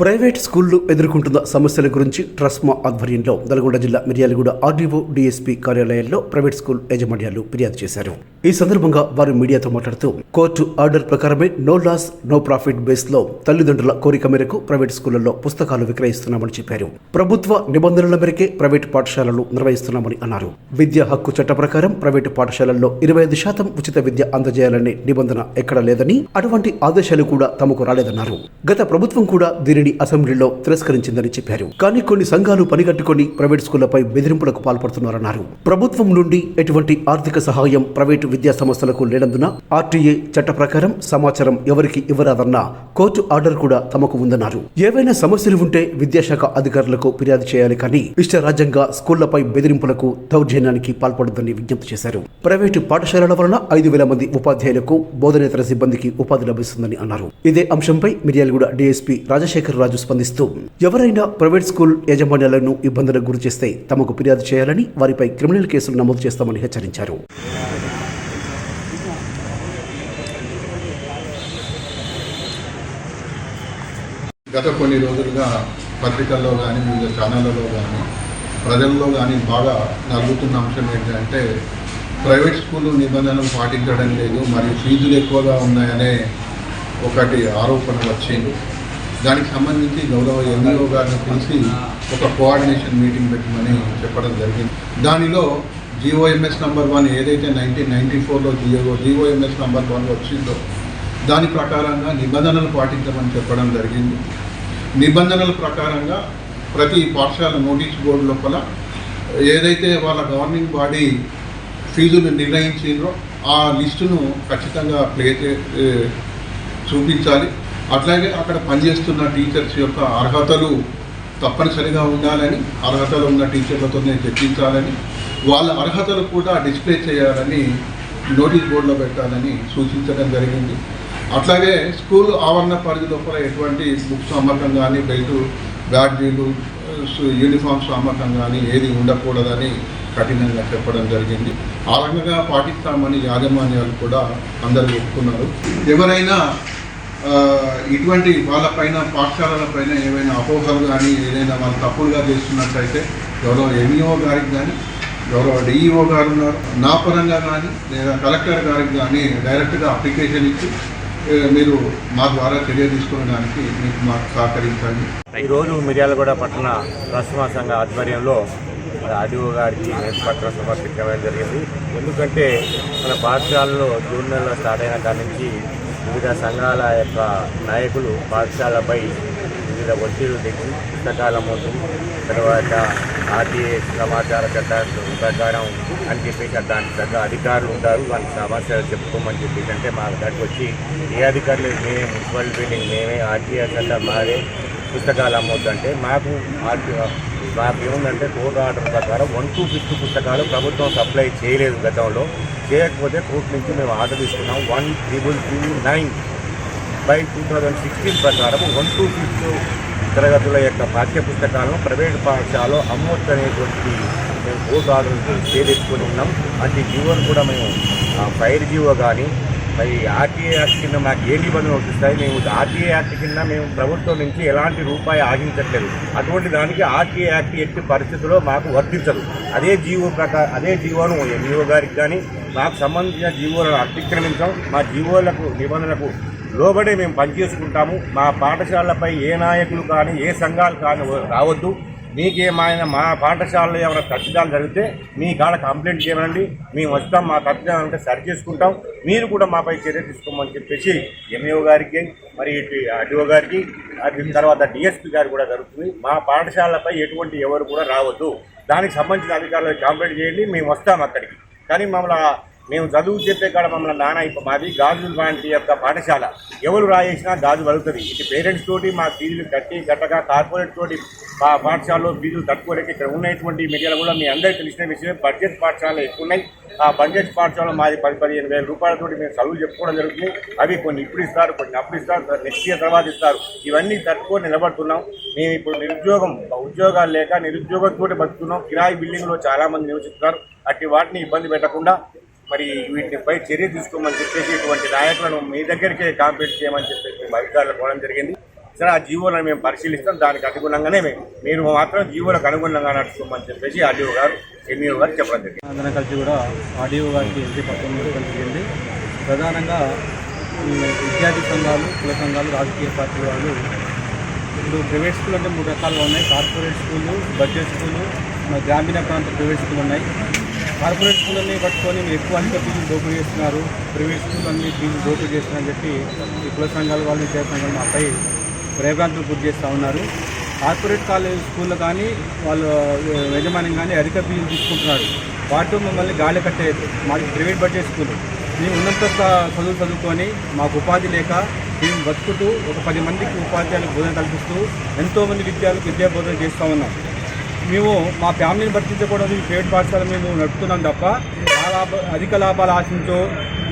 Private స్కూళ్ళు ఎదుర్కొంటున్న సమస్యల గురించి ట్రస్మా ఆధ్వర్యంలో నల్గొండ జిల్లా మిర్యాలగూడ ఆర్డీఓ డీఎస్పీ కార్యాలయాల్లో ప్రైవేట్ స్కూల్ యాజమాన్యాలు ఫిర్యాదు చేశారు. ఈ సందర్భంగా వారు మీడియాతో మాట్లాడుతూ కోర్టు ఆర్డర్ ప్రకారమే నో లాస్ నో ప్రాఫిట్ బేస్లో తల్లిదండ్రుల కోరిక మేరకు ప్రైవేట్ స్కూళ్ళలో పుస్తకాలు విక్రయిస్తున్నామని చెప్పారు. ప్రభుత్వ నిబంధనల మేరకే ప్రైవేట్ పాఠశాలలు నిర్వహిస్తున్నామని అన్నారు. విద్యా హక్కు చట్ట ప్రకారం ప్రైవేటు పాఠశాలల్లో ఇరవై ఐదు శాతం ఉచిత విద్య అందజేయాలనే నిబంధన ఎక్కడా లేదని అటువంటి ఆదేశాలు కూడా తమకు రాలేదన్నారు. గత ప్రభుత్వం కూడా దీనిని అసెంబ్లీలో తిరస్కరించిందని చెప్పారు. కానీ కొన్ని సంఘాలు పనిగట్టుకొని ప్రైవేట్ స్కూళ్ళపై బెదిరింపులకు పాల్పడుతున్నారన్నారు. ప్రభుత్వం నుండి ఎటువంటి ఆర్థిక సహాయం ప్రైవేటు విద్యా సంస్థలకు లేనందున ఆర్టీఏ చట్ట ప్రకారం సమాచారం ఎవరికి ఇవ్వరాదన్న కోర్టు ఆర్డర్ కూడా తమకు ఉందన్నారు. ఏవైనా సమస్యలు ఉంటే విద్యాశాఖ అధికారులకు ఫిర్యాదు చేయాలి కానీ ఇష్టరాజ్యంగా స్కూళ్ళపై బెదిరింపులకు దౌర్జన్యానికి పాల్పడదని విజ్ఞప్తి చేశారు. ప్రైవేటు పాఠశాలల వలన ఐదు వేల మంది ఉపాధ్యాయులకు బోధనేతర సిబ్బందికి ఉపాధి లభిస్తుందని అన్నారు. ఇదే అంశంపై మిర్యాలగూడ డీఎస్పీ రాజశేఖర్ రాజు స్పందిస్తూ ఎవరైనా ప్రైవేట్ స్కూల్ యాజమాన్యాలను ఇబ్బందులకు గురి చేస్తే తమకు ఫిర్యాదు చేయాలని వారిపై క్రిమినల్ కేసులు నమోదు చేస్తామని హెచ్చరించారు. గత కొన్ని రోజులుగా పత్రికల్లో కానీ వివిధ ఛానళ్ళలో కానీ ప్రజల్లో కానీ బాగా నలుగుతున్న అంశం ఏంటంటే ప్రైవేట్ స్కూల్ నిబంధనలు పాటించడం లేదు మరియు ఫీజులు ఎక్కువగా ఉన్నాయనే ఒకటి ఆరోపణ వచ్చింది. దానికి సంబంధించి గౌరవ ఎంఈఓ గారిని పిలిచి ఒక కోఆర్డినేషన్ మీటింగ్ పెట్టమని చెప్పడం జరిగింది. దానిలో జిఓఎంఎస్ నంబర్ వన్ ఏదైతే నైన్టీన్ నైన్టీ ఫోర్లో జియో జిఓఎంఎస్ నంబర్ వన్ వచ్చిందో దాని ప్రకారంగా నిబంధనలు పాటించమని చెప్పడం జరిగింది. నిబంధనల ప్రకారంగా ప్రతి పాఠశాల నోటీస్ బోర్డు లోపల ఏదైతే వాళ్ళ గవర్నింగ్ బాడీ ఫీజులు నిర్ణయించిందో ఆ లిస్టును ఖచ్చితంగా ప్లే చే- చూపించాలి. అట్లాగే అక్కడ పనిచేస్తున్న టీచర్స్ యొక్క అర్హతలు తప్పనిసరిగా ఉండాలని అర్హతలు ఉన్న టీచర్లతోనే చర్చించాలని వాళ్ళ అర్హతలు కూడా డిస్ప్లే చేయాలని నోటీస్ బోర్డులో పెట్టాలని సూచించడం జరిగింది. అట్లాగే స్కూల్ ఆవరణ పరిధి లోపల ఎటువంటి బుక్స్ అమ్మకం కానీ బెల్ట్ బ్యాడ్జీలు యూనిఫామ్స్ అమ్మకం కానీ ఏది ఉండకూడదని కఠినంగా చెప్పడం జరిగింది. ఆ రకంగా పాటిస్తామని యాజమాన్యాలు కూడా అందరూ ఒప్పుకున్నారు. ఎవరైనా ఇటువంటి వాళ్ళపైన పాఠశాలల పైన ఏవైనా అపోహలు కానీ ఏదైనా వాళ్ళు తప్పులుగా చేస్తున్నట్టయితే గౌరవ ఎంఈఓ గారికి కానీ గౌరవ డిఈఓ గారు ఉన్నారు నా పరంగా కానీ లేదా కలెక్టర్ గారికి కానీ డైరెక్ట్గా అప్లికేషన్ ఇచ్చి మీరు మా ద్వారా చర్య తీసుకోవడానికి మీకు మాకు సహకరించండి. ఈరోజు మిర్యాలగూడ పట్టణ రస్మా సంఘ ఆధ్వర్యంలో ఆర్డీఓ గారికి పత్రం సమర్పించడం జరిగింది. ఎందుకంటే మన పాఠశాలలో జూన్ నెలలో స్టార్ట్ అయిన కాడి నుంచి వివిధ సంఘాల యొక్క నాయకులు పాఠశాలపై వివిధ ఒత్తిళ్ళు తెచ్చి పుస్తకాల ముందు తర్వాత ఆర్టీఏ సమాచార చట్టాల ప్రకారం అని చెప్పేసి దాని తగ్గ అధికారులు ఉంటారు. వాళ్ళ సమస్యలు చెప్పుకోమని చెప్పేసి అంటే మా దగ్గరికి వచ్చి ఏ అధికారులు మేమే మున్సిపల్ బిల్డింగ్ మేమే ఆర్టీఏ చట్టం మాదే పుస్తకాలు అమ్మొద్దంటే మాకు మాకు ఏముందంటే కోర్టు ఆర్డర్ ప్రకారం వన్ టూ ఫిఫ్త్ పుస్తకాలు ప్రభుత్వం సప్లై చేయలేదు గతంలో. చేయకపోతే కోర్టు నుంచి మేము ఆర్డర్ తీసుకున్నాం one triple three nine by two thousand sixteen ప్రకారం వన్ టూ ఫిఫ్త్ తరగతుల యొక్క పాఠ్య పుస్తకాలను ప్రైవేట్ పాఠశాలలో అమ్మొద్దు అనేటువంటి మేము కోర్టు ఆర్డర్ చేదెచ్చుకొని ఉన్నాం. అది జీవోను కూడా మేము ఫైర్ జీవో కానీ మరి ఆర్టీఏ యాక్ట్ కింద మాకు ఏ నిబంధనలు వస్తాయి మేము ఆర్టీఏ యాక్ట్ కింద మేము ప్రభుత్వం నుంచి ఎలాంటి రూపాయి ఆగించట్లేదు అటువంటి దానికి ఆర్టీఏ యాక్ట్ ఎట్టి పరిస్థితుల్లో మాకు వర్తించదు. అదే జీవో ప్రకారం అదే జీవోను ఎంఈఓ గారికి కానీ మాకు సంబంధించిన జీవోలను అతిక్రమించాం. మా జీవోలకు నిబంధనలకు లోబడే మేము పనిచేసుకుంటాము. మా పాఠశాలపై ఏ నాయకులు కానీ ఏ సంఘాలు కానీ రావద్దు. మీకేమైనా మా పాఠశాలలో ఏమైనా తప్పిదాలు జరిగితే మీ కాడ కంప్లైంట్ చేయమనండి. మేము వస్తాం మా తప్పిదాలు అంటే సరి చేసుకుంటాం. మీరు కూడా మాపై చర్య తీసుకోమని చెప్పేసి ఎంఏఓ గారికి మరి ఆర్డీఓ గారికి దీని తర్వాత డిఎస్పీ గారు కూడా జరుగుతుంది. మా పాఠశాలపై ఎటువంటి ఎవరు కూడా రావద్దు. దానికి సంబంధించిన అధికారులకు కంప్లైంట్ చేయండి మేము వస్తాం అక్కడికి. కానీ మమ్మల్ని మేము చదువు చెప్పే కాడ మమ్మల్ని నాన్న ఇప్పుడు మాది గాజులు లాంటి యొక్క పాఠశాల. ఎవరు రాయేసినా గాజు వలుగుతుంది ఇటు పేరెంట్స్ తోటి మా ఫీజులు కట్టి గట్టగా కార్పొరేట్ తోటి మా పాఠశాలలో ఫీజులు తట్టుకోలేక ఇక్కడ ఉన్నటువంటి మీడియాలో కూడా మీ అందరికీ తెలిసిన విషయం బడ్జెట్ పాఠశాలలు ఎక్కువ ఉన్నాయి ఆ బడ్జెట్ పాఠశాలలో మాది పది పదిహేను వేల రూపాయలతోటి మేము చదువు చెప్పుకోవడం జరుగుతుంది. అవి కొన్ని ఇప్పుడు ఇస్తారు కొన్ని అప్పుడు ఇస్తారు నెక్స్ట్ ఇయర్ తర్వాత ఇస్తారు. ఇవన్నీ తట్టుకొని నిలబడుతున్నాం. మేము ఇప్పుడు నిరుద్యోగం ఉద్యోగాలు లేక నిరుద్యోగంతో బతుకుతున్నాం. కిరాయి బిల్డింగ్లో చాలామంది నివసిస్తున్నారు. అట్టి వాటిని ఇబ్బంది పెట్టకుండా మరి వీటిపై చర్య తీసుకోమని చెప్పేసి ఇటువంటి నాయకులను మీ దగ్గరికే కాంపిట్ చేయమని చెప్పేసి మేము అధికారులు కోవడం జరిగింది. సరే ఆ జీవోలను మేము పరిశీలిస్తాం. దానికి అనుగుణంగానే మీరు మాత్రం జీవోలకు అనుగుణంగా నడుచుకోమని చెప్పేసి ఆర్డీఓ గారు ఎంఈఓ గారు చెప్పడం జరిగింది. అందరం కలిసి కూడా ఆర్డీఓ గారికి ఎంపీ పత్రం జరిగింది. ప్రధానంగా విద్యార్థి సంఘాలు కుల సంఘాలు రాజకీయ పార్టీ వాళ్ళు ఇప్పుడు ప్రైవేట్ స్కూల్ అంటే మూడు రకాలుగా ఉన్నాయి. కార్పొరేట్ స్కూళ్ళు బడ్జెట్ స్కూళ్ళు గ్రామీణ ప్రాంత ప్రైవేట్ స్కూల్ ఉన్నాయి. కార్పొరేట్ స్కూళ్ళని పట్టుకొని మీరు ఎక్కువ అధిక ఫీజులు దోపిడీ చేస్తున్నారు. ప్రైవేట్ స్కూల్ అన్ని ఫీజులు దోపిడీ చేస్తున్నారని చెప్పి ఈ కుల సంఘాల వాళ్ళు విద్యార్థి సంఘాలు మాపై భయభ్రాంతులు గురి చేస్తూ ఉన్నారు. కార్పొరేట్ కాలేజ్ స్కూల్లో కానీ వాళ్ళు యజమాని కానీ అధిక ఫీజులు తీసుకుంటున్నారు. వాటితో మమ్మల్ని గాలి కట్టేది మాది ప్రైవేట్ బడ్జెట్ స్కూల్. మేము ఉన్నంత చదువు చదువుకొని మాకు ఉపాధి లేక మేము బతుకుతూ ఒక పది మందికి ఉపాధ్యాయులకు బోధన కల్పిస్తూ ఎంతోమంది విద్యార్థులకు విద్యా బోధన చేస్తూ ఉన్నాం. మేము మా ఫ్యామిలీని భర్తించకూడదు ఈ ప్రైవేట్ పాఠశాల మేము నడుపుతున్నాం తప్ప ఆ లాభ అధిక లాభాలు ఆశించో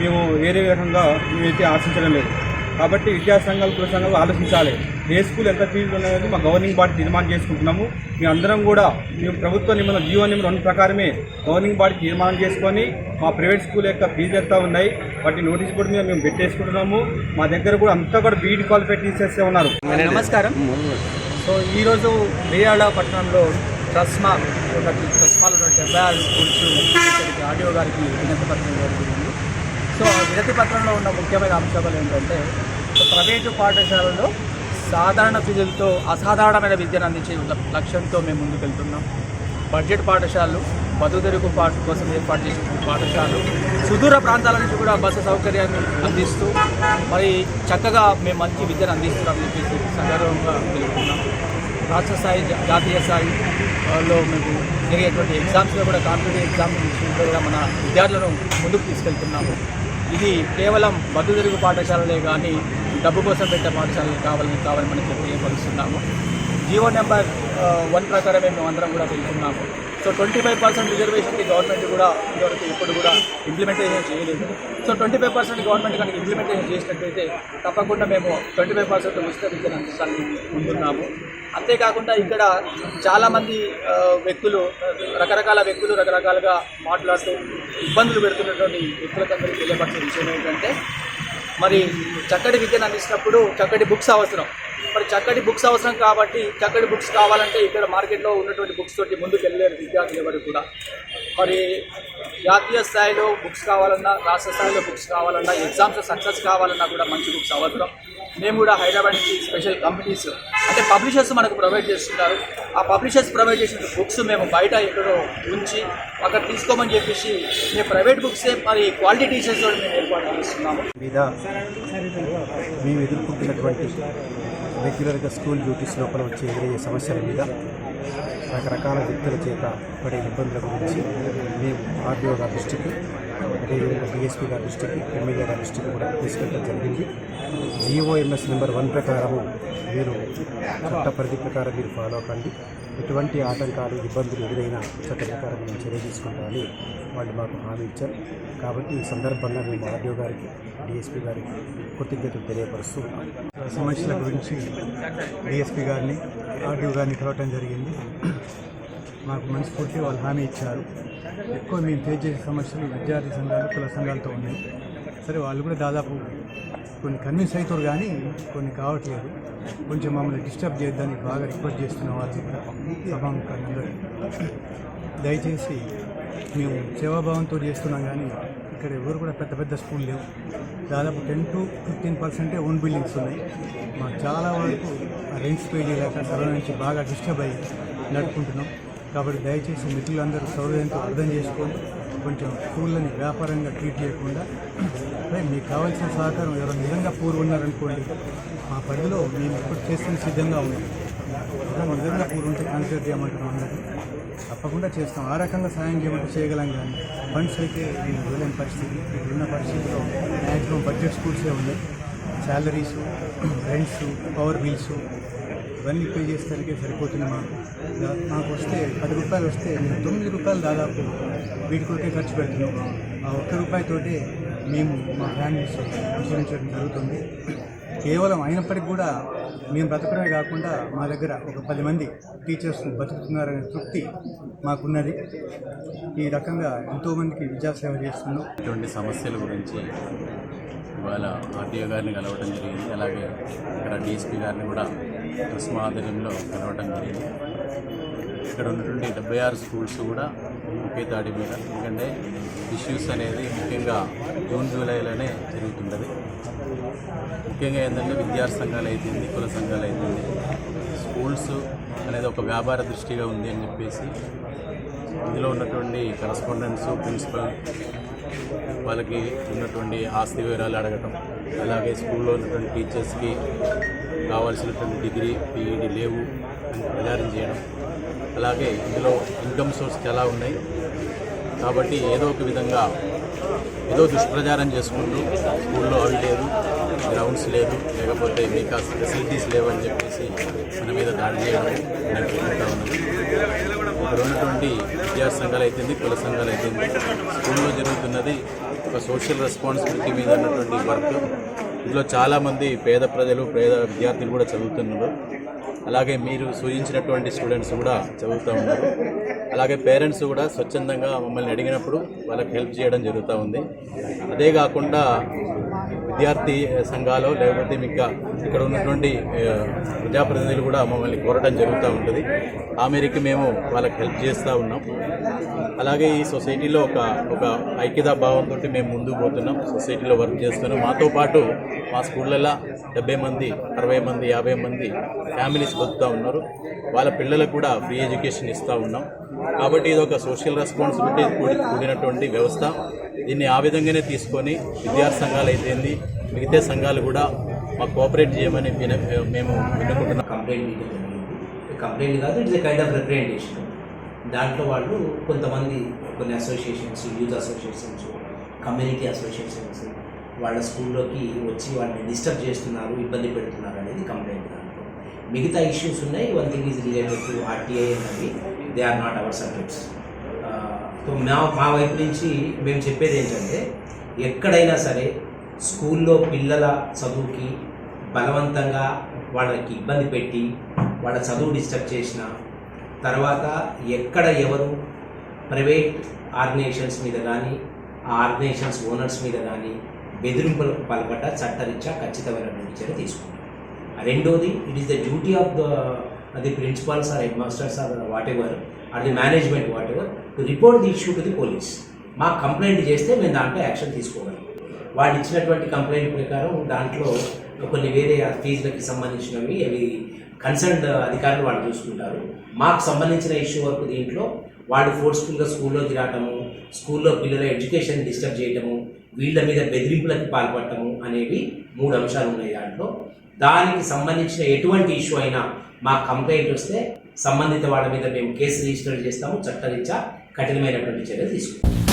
మేము వేరే విధంగా మేమైతే ఆశించడం లేదు. కాబట్టి విద్యా సంఘాలు కుల సంఘాలు ఆలోచించాలి. ఏ స్కూల్ ఎంత ఫీజులు ఉన్నాయని మా గవర్నింగ్ బాడీ తీర్మానం చేసుకుంటున్నాము. మేము అందరం కూడా మేము ప్రభుత్వ నిబంధన జీవో నిబంధన ప్రకారమే గవర్నింగ్ బాడీ తీర్మానం చేసుకొని మా ప్రైవేట్ స్కూల్ యొక్క ఫీజు ఎంత ఉన్నాయి వాటి నోటీస్ బోర్డు మీద మేము పెట్టేసుకుంటున్నాము. మా దగ్గర కూడా అంతా కూడా బీఈడి క్వాలిఫై టీచర్సే ఉన్నారు. నమస్కారం. సో ఈరోజు మిర్యాల పట్టణంలో ట్రస్మా ఒకటి ట్రస్మాలో ఉన్న డెబ్బై ఆరు స్కూల్స్ ఇక్కడికి ఆడియో గారికి వినతి పత్రం జరిగింది సో ఆ వినతి పత్రంలో ఉన్న ముఖ్యమైన అంశాలు ఏంటంటే ప్రైవేటు పాఠశాలలో సాధారణ ఫీజులతో అసాధారణమైన విద్యను అందించే లక్ష్యంతో మేము ముందుకెళ్తున్నాం. బడ్జెట్ పాఠశాలలు బతుదెరుగు పాట కోసం ఏర్పాటు చేసిన పాఠశాలలు సుదూర ప్రాంతాల నుంచి కూడా బస్సు సౌకర్యాన్ని అందిస్తూ మరి చక్కగా మేము మంచి విద్యను అందిస్తున్నామని చెప్పేసి సందర్భంగా తెలుపుతున్నాం. రాష్ట్ర స్థాయి జాతీయ స్థాయి లో మీకు జరిగేటువంటి ఎగ్జామ్స్లో కూడా కాంపిటేటివ్ ఎగ్జామ్స్ విషయంలో కూడా మన విద్యార్థులను ముందుకు తీసుకెళ్తున్నాము. ఇది కేవలం బతుదెరుగు పాఠశాలలే కానీ డబ్బు కోసం పెట్టే పాఠశాలలు కావాలని కావాలని మనం తెలియపరుస్తున్నాము జీవో నెంబర్ వన్ ప్రకారమే మేము అందరం కూడా వెళ్తున్నాము. సో ట్వంటీ ఫైవ్ పర్సెంట్ రిజర్వేషన్కి గవర్నమెంట్ కూడా ఇంతవరకు ఇప్పుడు కూడా ఇంప్లిమెంటేషన్ చేయలేదు. So twenty five percent government కనుక ఇంప్లిమెంటేషన్ చేసినట్లయితే తప్పకుండా మేము ట్వంటీ ఫైవ్ పర్సెంట్ ఉచిత విద్యను అందించాలని ముందున్నాము అంతేకాకుండా ఇక్కడ చాలామంది వ్యక్తులు రకరకాల వ్యక్తులు రకరకాలుగా మాట్లాడుతూ ఇబ్బందులు పెడుతున్నటువంటి వ్యక్తులకందరికీ తెలియపరిచిన విషయం ఏంటంటే మరి చక్కటి విద్యను అందించినప్పుడు చక్కటి బుక్స్ అవసరం. మరి చక్కటి బుక్స్ అవసరం కాబట్టి చక్కటి బుక్స్ కావాలంటే ఇక్కడ మార్కెట్లో ఉన్నటువంటి బుక్స్ తోటి ముందుకు వెళ్ళలేరు విద్యార్థులు ఎవరు కూడా. మరి జాతీయ స్థాయిలో బుక్స్ కావాలన్నా రాష్ట్ర స్థాయిలో బుక్స్ కావాలన్నా ఎగ్జామ్స్ సక్సెస్ కావాలన్నా కూడా మంచి బుక్స్ అవసరం. మేము కూడా హైదరాబాద్ నుంచి స్పెషల్ కంపెనీస్ అంటే పబ్లిషర్స్ మనకు ప్రొవైడ్ చేస్తున్నారు. ఆ పబ్లిషర్స్ ప్రొవైడ్ చేసిన బుక్స్ మేము బయట ఎక్కడో ఉంచి అక్కడ తీసుకోమని చెప్పేసి మేము ప్రైవేట్ బుక్సే మరి క్వాలిటీ టీచర్స్ మేము ఏర్పాటు చేస్తున్నాము. మీద మేము ఎదుర్కొంటున్నటువంటి రెగ్యులర్గా స్కూల్ డ్యూటీస్ లోపల వచ్చే ఎదురయ్యే సమస్యల మీద రకరకాల వ్యక్తుల చేత పడే ఇబ్బందుల గురించి మేము ఆర్డీఓ గారి దృష్టికి అదేవిధంగా డిఎస్పీ గారి దృష్టికి ఎమ్మెల్యే గారి దృష్టికి కూడా తీసుకెళ్ళడం జరిగింది. జిఓఎంఎస్ నెంబర్ వన్ ప్రకారము మీరు చట్ట పరిధి ప్రకారం మీరు ఫాలో కండి ఎటువంటి ఆటంకాలు ఇబ్బందులు ఎదురైనా చట్ట ప్రకారం మేము చర్య తీసుకుంటామని వాళ్ళు మాకు హామీ ఇచ్చారు. కాబట్టి ఈ సందర్భంగా మేము ఆర్డీఓ గారికి డిఎస్పీ గారికి కృతజ్ఞతలు తెలియపరుస్తూ సమస్యల గురించి డిఎస్పీ గారిని ఆర్డీఓ గారిని కలవటం జరిగింది. మాకు మనస్ఫూర్తి వాళ్ళు హామీ ఇచ్చారు. ఎక్కువ మేము ఫేస్ చేసే సమస్యలు విద్యార్థి సంఘాలు కుల సంఘాలతో ఉన్నాయి. సరే వాళ్ళు కూడా దాదాపు కొన్ని కన్విన్స్ అవుతారు కానీ కొన్ని కావట్లేదు. కొంచెం మమ్మల్ని డిస్టర్బ్ చేయడానికి బాగా రిక్వెస్ట్ చేస్తున్న వాళ్ళు కూడా సభాముఖాన్ని దయచేసి మేము సేవాభావంతో చేస్తున్నాం కానీ ఇక్కడ ఎవరు కూడా పెద్ద పెద్ద స్కూల్ లేవు. దాదాపు టెన్ టు ఫిఫ్టీన్ పర్సెంటే ఓన్ బిల్డింగ్స్ ఉన్నాయి. మాకు చాలా వరకు రెంట్స్ పే చేయలేక సర్వ నుంచి బాగా డిస్టర్బ్ అయ్యి నడుపుకుంటున్నాం. కాబట్టి దయచేసి మిత్రులందరూ సౌర్యంతో అర్థం చేసుకోండి కొంచెం స్కూళ్ళని వ్యాపారంగా ట్రీట్ చేయకుండా అదే మీకు కావాల్సిన సహకారం ఎవరైనా నిజంగా పూర్ ఉన్నారనుకోండి మా పరిధిలో మేము ఇప్పుడు చేస్తున్న సిద్ధంగా ఉన్నాం. నిజంగా పూర్ ఉంటే కన్సిడర్ చేయమంటున్నాం అందరూ తప్పకుండా చేస్తాం. ఆ రకంగా సాయం చేయమంటే చేయగలం కానీ ఫండ్స్ అయితే నేను ఇవ్వలేని పరిస్థితి. ఇప్పుడున్న పరిస్థితిలో మ్యాక్సిమం బడ్జెట్ స్కూల్సే ఉన్నాయి. శాలరీస్ రెంట్స్ పవర్ బిల్స్ ఇవన్నీ పే చేసేసరికి సరిపోతుంది మాకు. మాకు వస్తే పది రూపాయలు వస్తే మేము తొమ్మిది రూపాయలు దాదాపు వీటి కొరకే ఖర్చు పెడుతున్నాం. ఆ ఒక్క రూపాయతోటే మేము మా ఫ్యామిలీస్ అనుసరించడం జరుగుతుంది. కేవలం అయినప్పటికీ కూడా మేము బ్రతకడమే కాకుండా మా దగ్గర ఒక పది మంది టీచర్స్ బతుకుతున్నారనే తృప్తి మాకున్నది. ఈ రకంగా ఎంతోమందికి విద్యాసేవ చేస్తున్నాం. ఇటువంటి సమస్యల గురించి ఇవాళ ఆర్టీఓ గారిని కలవడం జరిగింది. అలాగే ఇక్కడ డిఎస్పీ గారిని కూడా ట్రస్మా ఆధ్వర్యంలో కలవడం జరిగింది. ఇక్కడ ఉన్నటువంటి డెబ్బై ఆరు స్కూల్స్ కూడా ఒకే దాడి మీద. ఎందుకంటే ఇష్యూస్ అనేది ముఖ్యంగా జూన్ జూలైలోనే జరుగుతుంటుంది. ముఖ్యంగా ఏంటంటే విద్యార్థి సంఘాలు అయితుంది కుల సంఘాలు అయితే స్కూల్స్ అనేది ఒక వ్యాపార దృష్టిగా ఉంది అని చెప్పేసి ఇందులో ఉన్నటువంటి కరస్పాండెంట్స్ ప్రిన్సిపల్ వాళ్ళకి ఉన్నటువంటి ఆస్తి వివరాలు అడగటం అలాగే స్కూల్లో ఉన్నటువంటి టీచర్స్కి కావాల్సినటువంటి డిగ్రీ పీఈడి లేవు అని ప్రచారం చేయడం. అలాగే ఇందులో ఇన్కమ్ సోర్స్ చాలా ఉన్నాయి? కాబట్టి ఏదో ఒక విధంగా ఏదో దుష్ప్రచారం చేసుకుంటూ స్కూల్లో అవి లేదు గ్రౌండ్స్ లేదు లేకపోతే మీకు ఫెసిలిటీస్ లేవని చెప్పేసి మన మీద దాడి చేయడం నేను జరుగుతూ ఉన్నది. ఇక్కడ ఉన్నటువంటి విద్యా సంఘాలు అయితేంది కుల సంఘాలు అయితేంది స్కూల్లో జరుగుతున్నది ఒక సోషల్ రెస్పాన్సిబిలిటీ మీద ఉన్నటువంటి వర్క్. ఇందులో చాలామంది పేద ప్రజలు పేద విద్యార్థులు కూడా చదువుతున్నారు. అలాగే మీరు సూచించినటువంటి స్టూడెంట్స్ కూడా చదువుతూ ఉన్నారు. అలాగే పేరెంట్స్ కూడా స్వచ్ఛందంగా మమ్మల్ని అడిగినప్పుడు వాళ్ళకి హెల్ప్ చేయడం జరుగుతూ ఉంది. అదే కాకుండా విద్యార్థి సంఘాలు లేకపోతే ఇంకా ఇక్కడ ఉన్నటువంటి ప్రజాప్రతినిధులు కూడా మమ్మల్ని కోరడం జరుగుతూ ఉంటుంది. ఆ మేరకు మేము వాళ్ళకి హెల్ప్ చేస్తూ ఉన్నాం. అలాగే ఈ సొసైటీలో ఒక ఒక ఐక్యతా భావంతో మేము ముందుకు పోతున్నాం. సొసైటీలో వర్క్ చేస్తున్నాం. మాతో పాటు మా స్కూళ్ళల్లో డెబ్బై మంది అరవై మంది యాభై మంది ఫ్యామిలీస్ బతుకుతూ ఉన్నారు. వాళ్ళ పిల్లలకు కూడా ఫ్రీ ఎడ్యుకేషన్ ఇస్తూ ఉన్నాం. కాబట్టి ఇది ఒక సోషల్ రెస్పాన్సిబిలిటీ కూడినటువంటి వ్యవస్థ. దీన్ని ఆ విధంగానే తీసుకొని విద్యార్థి సంఘాలు అయితేంది మిగతా సంఘాలు కూడా మాకు కోఆపరేట్ చేయమని మేము వినుకుంటున్నాం. కంప్లైంట్ జరిగింది. కంప్లైంట్ కాదు it's a kind of representation దాంట్లో వాళ్ళు కొంతమంది కొన్ని associations youth associations community associations వాళ్ళ స్కూల్లోకి వచ్చి వాళ్ళని డిస్టర్బ్ చేస్తున్నారు ఇబ్బంది పెడుతున్నారు అనేది కంప్లైంట్ దాంట్లో. మిగతా ఇష్యూస్ ఉన్నాయి. One thing is related to RTI అన్నవి they are not our subjects so మా మా వైపు నుంచి మేము చెప్పేది ఏంటంటే ఎక్కడైనా సరే స్కూల్లో పిల్లల చదువుకి బలవంతంగా వాళ్ళకి ఇబ్బంది పెట్టి వాళ్ళ చదువు డిస్టర్బ్ చేసిన తర్వాత ఎక్కడ ఎవరు ప్రైవేట్ ఆర్గనైజేషన్స్ మీద కానీ ఆ ఆర్గనైజేషన్స్ ఓనర్స్ మీద కానీ బెదిరింపులకు పాల్పడ్డ చట్టరీత్యా ఖచ్చితమైనటువంటి చర్య తీసుకుంటాం. రెండోది it is the duty of the అది principals or headmasters or whatever or the management whatever to report the issue to the police మాకు కంప్లైంట్ చేస్తే మేము దాంట్లో యాక్షన్ తీసుకోగలం వాడు ఇచ్చినటువంటి కంప్లైంట్ ప్రకారం దాంట్లో కొన్ని వేరే ఫీజులకి సంబంధించినవి అవి కన్సర్న్డ్ అధికారులు వాళ్ళు చూసుకుంటారు. మాకు సంబంధించిన ఇష్యూ వరకు దీంట్లో వాళ్ళు ఫోర్స్ఫుల్గా స్కూల్లోకి రావటము స్కూల్లో పిల్లల ఎడ్యుకేషన్ డిస్టర్బ్ చేయటము వీళ్ళ మీద బెదిరింపులకు పాల్పడటము అనేవి మూడు అంశాలు ఉన్నాయి దాంట్లో. దానికి సంబంధించిన ఎటువంటి ఇష్యూ అయినా మాకు కంప్లైంట్ వస్తే సంబంధిత వాళ్ళ మీద మేము కేసు రిజిస్టర్ చేస్తాము చట్టరీత్యా కఠినమైనటువంటి చర్య తీసుకుంటాం.